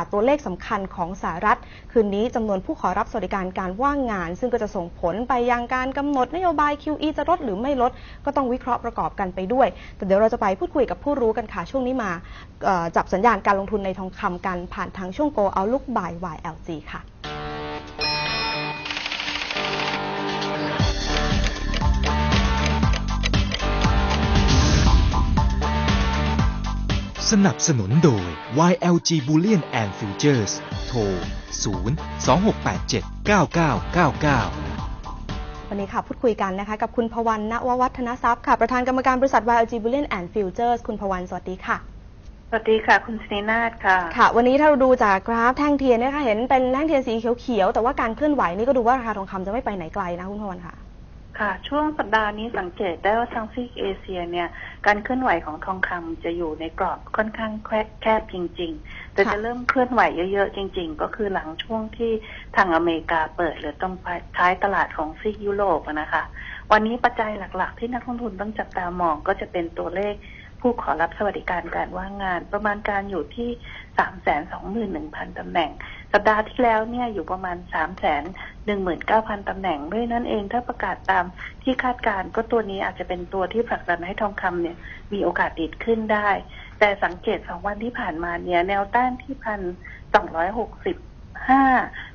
าศตัวเลขสำคัญของสหรัฐ คืนนี้จำนวนผู้ขอรับสวัสดิการการว่างงาน ซึ่งก็จะส่งผลไปยังการกำหนดนโยบาย QE จะลดหรือไม่ลด ก็ต้องวิเคราะห์ประกอบกันไปด้วย แต่เดี๋ยวเราจะไปพูดคุยกับผู้รู้กันค่ะ ช่วงนี้มาจับสัญญาณการลงทุนในทองคำกันผ่านทางช่วง Go Outlook by YLG ค่ะ สนับสนุนโดย YLG Bullion and Futures โทร 0 2687 9999วันนี้ค่ะพูดคุยกันนะคะกับคุณพวันณววัฒนทรัพย์ค่ะ ประธานกรรมการบริษัท YLG Bullion and Futures คุณพวันสวัสดีค่ะ สวัสดีค่ะ คุณศรีนาฏค่ะ ค่ะ วันนี้ถ้าเราดูจากกราฟแท่งเทียนเนยคะเห็นเป็นแท่งเทียนสีเขียวๆ แต่ว่าการเคลื่อนไหวนี่ก็ดูว่าราคาทองคำจะไม่ไปไหนไกลนะคุณพวันค่ะ ค่ะ ช่วงสัปดาห์นี้สังเกตได้ว่าทางซีกเอเชียเนี่ย การเคลื่อนไหวของทองคำจะอยู่ในกรอบค่อนข้างแคบจริง ๆ แต่จะเริ่มเคลื่อนไหวเยอะๆ จริง ๆ ก็คือหลังช่วงที่ทางอเมริกาเปิดหรือตรงท้ายตลาดของซีกยุโรปนะคะ วันนี้ปัจจัยหลักๆ ที่นักลงทุนต้องจับตามองก็จะเป็นตัวเลข ผู้ขอรับสวัสดิการการว่างงาน ประมาณการอยู่ที่3 2 1 0 0 0ตำแหน่ง สัปดาห์ที่แล้วเนี่ยอยู่ประมาณ3 1 9 0 0 0ตำแหน่งด้วยนั่นเองถ้าประกาศตามที่คาดการก็ตัวนี้อาจจะเป็นตัวที่ผลักดันให้ทองคำเนี่ยมีโอกาสดีดขึ้นได้ แต่สังเกตสองวันที่ผ่านมาเนี่ยแนวต้านที่พันสองร้อยหกสิบห้า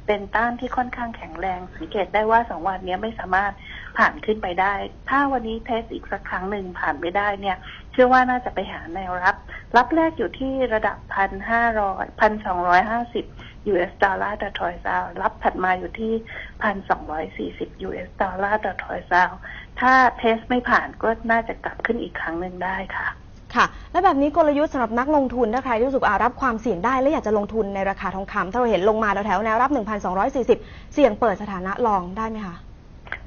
เป็นต้านที่ค่อนข้างแข็งแรง สังเกตได้ว่าสองวันนี้ไม่สามารถผ่านขึ้นไปได้ ถ้าวันนี้เทสอีกสักครั้งหนึ่งผ่านไม่ได้เนี่ย เชื่อว่าน่าจะไปหาแนวรับ รับแรกอยู่ที่ระดับพันห้าร้อยพันสองร้อยห้าสิบ US ดอลลาร์ต่อทอยซาวรับถัดมาอยู่ที่พันสองร้อยสี่สิบ US ดอลลาร์ต่อทอยซาวถ้าเทสไม่ผ่านก็น่าจะกลับขึ้นอีกครั้งหนึ่งได้ค่ะ ค่ะ และแบบนี้กลยุทธ์สำหรับนักลงทุนถ้าใครรู้สึกอารับความเสี่ยงได้ และอยากจะลงทุนในราคาทองคำถ้าเราเห็นลงมาแถวๆแนวรับ 1,240 เสี่ยงเปิดสถานะลองได้ไหมคะ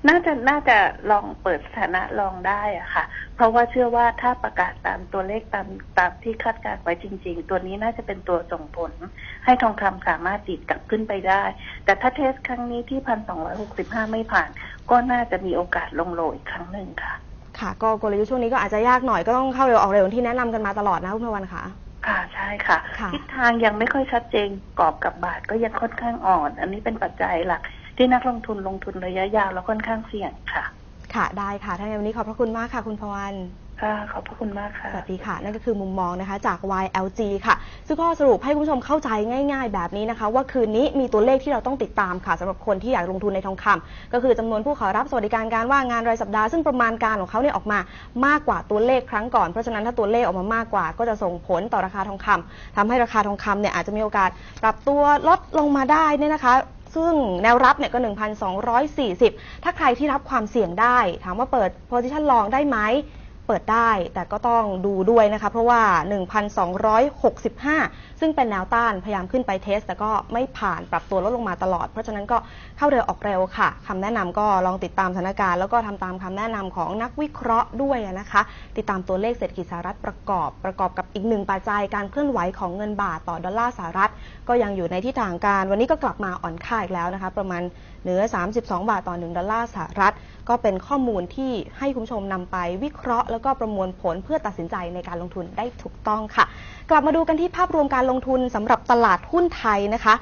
น่าจะน่าจะลองเปิดสถานะลองได้อะค่ะ เพราะว่าเชื่อว่าถ้าประกาศตามตัวเลขตามตามที่คาดการณ์ไว้จริง ๆ ตัวนี้น่าจะเป็นตัวส่งผล ให้ทองคำสามารถดีดกลับขึ้นไปได้ แต่ถ้าเทสครั้งนี้ที่พันสองร้อยหกสิบห้าไม่ผ่าน ก็น่าจะมีโอกาสลงโลอีกครั้งหนึ่งค่ะ ค่ะ ก็กลยุทธ์ช่วงนี้ก็อาจจะยากหน่อยก็ต้องเข้าเร็วออกเร็วที่แนะนำกันมาตลอดนะคุณพวันค่ะ ค่ะใช่ค่ะ ค่ะ ทิศทางยังไม่ค่อยชัดเจนกรอบกับบาทก็ยังค่อนข้างอ่อน อันนี้เป็นปัจจัยหลัก ที่นักลงทุนลงทุนระยะยาวแล้วค่อนข้างเสี่ยงค่ะ ค่ะได้ค่ะถ้าอย่างนั้นวันนี้ขอบพระคุณมากค่ะ คุณพวัน ค่ะขอบพระคุณมากค่ะ สวัสดีค่ะ นั่นก็คือมุมมองนะคะ จาก YLG ค่ะ ซึ่งก็สรุปให้คุณผู้ชมเข้าใจง่าย ๆ แบบนี้นะคะ ว่าคืนนี้มีตัวเลขที่เราต้องติดตามค่ะสำหรับคนที่อยากลงทุนในทองคำก็คือจำนวนผู้ขอรับสวัสดิการการว่างงานรายสัปดาห์ซึ่งประมาณการของเขาเนี่ยออกมามากกว่าตัวเลขครั้งก่อนเพราะฉะนั้นถ้าตัวเลขออกมามากกว่า ก็จะส่งผลต่อราคาทองคำทำให้ราคาทองคำเนี่ยอาจจะมีโอกาสปรับตัวลดลงมาได้เนี่ยนะคะ ซึ่งแนวรับเนี่ยก็ 1,240 ถ้าใครที่รับความเสี่ยงได้ ถามว่าเปิด position long ได้ไหม เปิดได้ แต่ก็ต้องดูด้วยนะคะ เพราะว่า 1,265 ซึ่งเป็นแนวต้านพยายามขึ้นไปเทส แต่ก็ไม่ผ่านปรับตัวลดลงมาตลอด เพราะฉะนั้นก็เข้าเร็วออกเร็วค่ะคำแนะนำก็ลองติดตามสถานการณ์ แล้วก็ทำตามคำแนะนำของนักวิเคราะห์ด้วยนะคะ ติดตามตัวเลขเศรษฐกิจสหรัฐประกอบ ประกอบกับอีกหนึ่งปัจจัยการเคลื่อนไหวของเงินบาทต่อดอลลาร์สหรัฐ ก็ยังอยู่ในที่ทางการ วันนี้ก็กลับมาอ่อนค่าอีกแล้วนะคะ ประมาณเหนือ 32 บาทต่อ1ดอลลาร์สหรัฐ ก็เป็นข้อมูลที่ให้คุณผู้ชมนำไปวิเคราะห์แล้วก็ประมวลผลเพื่อตัดสินใจในการลงทุนได้ถูกต้องค่ะ กลับมาดูกันที่ภาพรวมการลงทุนสำหรับตลาดหุ้นไทยนะคะ